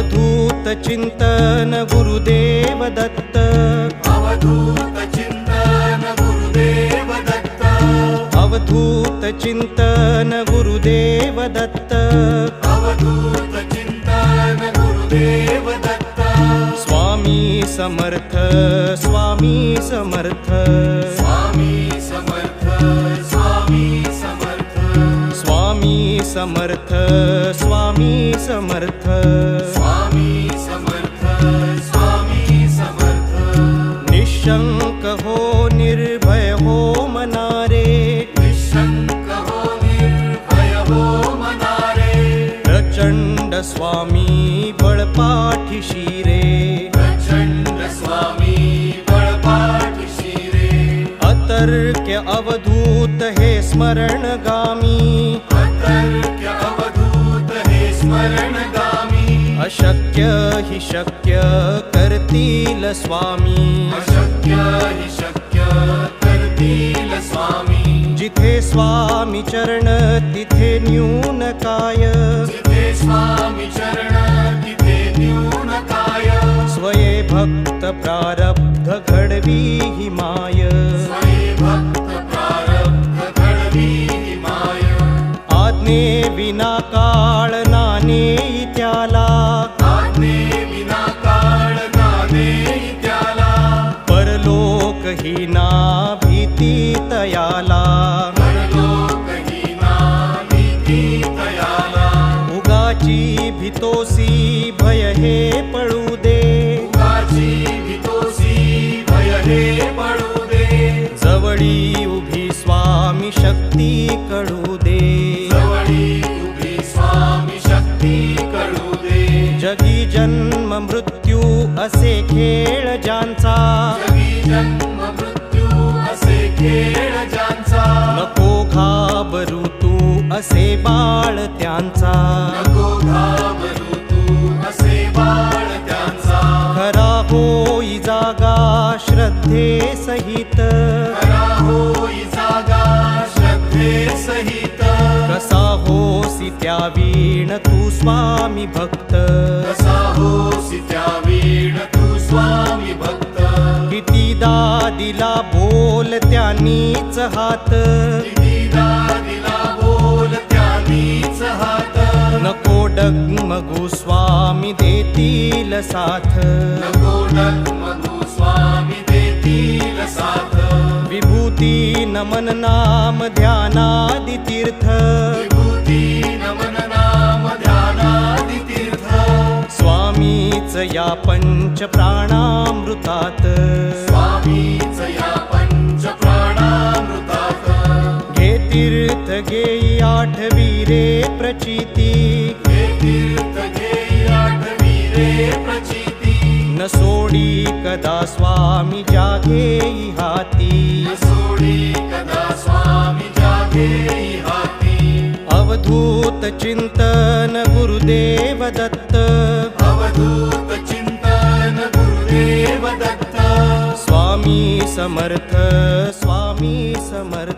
अवधूत चिंतन गुरुदेव दत्त। अवधूत चिंतन गुरुदेव दत्त। अवधूत चिंतन गुरुदेव दत्त। अवधूत चिंतन गुरुदेव दत्त। स्वामी समर्थ स्वामी समर्थ। स्वामी समर्थ समर्थ स्वामी समर्थ। स्वामी समर्थ स्वामी समर्थ। निशंक हो निर्भय हो मनारे। निशंक हो निर्भय हो मनारे। प्रचंड स्वामी बळपाठीशी रे प्रचंड स्वामी बळपाठ शिरे। अतर्क्य अवधूत हे स्मरणगामी अशक्य हि शक्य करतील स्वामी. अशक्य हि शक्य करतील स्वामी. जिथे स्वामी चरण तिथे न्यून काय. जिथे स्वामी चरण तिथे न्यून काय. स्वये भक्त प्रारब्ध घडवी हि माय. तयाला उगाची भीतोसी भय हे पळू दे। उगाची भीतोसी भय हे पडू दे। जवळी उभी स्वामी शक्ती कळू दे। जवळी उभी स्वामी शक्ती कळू दे। जगी जन्म मृत्यू असे खेळ ज्यांचा। खेळ ज्यांचा नको घाबरू तू असे बाळ त्यांचा. नको घाबरू तू असे बाळ त्यांचा. खरा होई जागा श्रद्धे सहित. खरा होई जागा श्रद्धे सहित. कसा होसी त्या वीण तू स्वामी भक्त. कसा होसी त्या वीण तू स्वामी दिला बोल त्यांनीच हात दिला बोल त्यानीच हात नको डगमगू स्वामी देतील साथ नको स्वामी देतील साथ विभूती नमन नाम ध्यानादि तीर्थ या पञ्चप्राणामृतात् स्वामीचया पञ्चप्राणामृतात् घे तीर्थ गेयी आठवीरे प्रचिती। घे तीर्थ गेयी प्रचिती न सोडी कदा स्वामी जागे हाती सोडी कदा स्वामी जागेयी हाती अवधूत चिंतन गुरुदेव दत्त। समर्थ स्वामी समर्थ.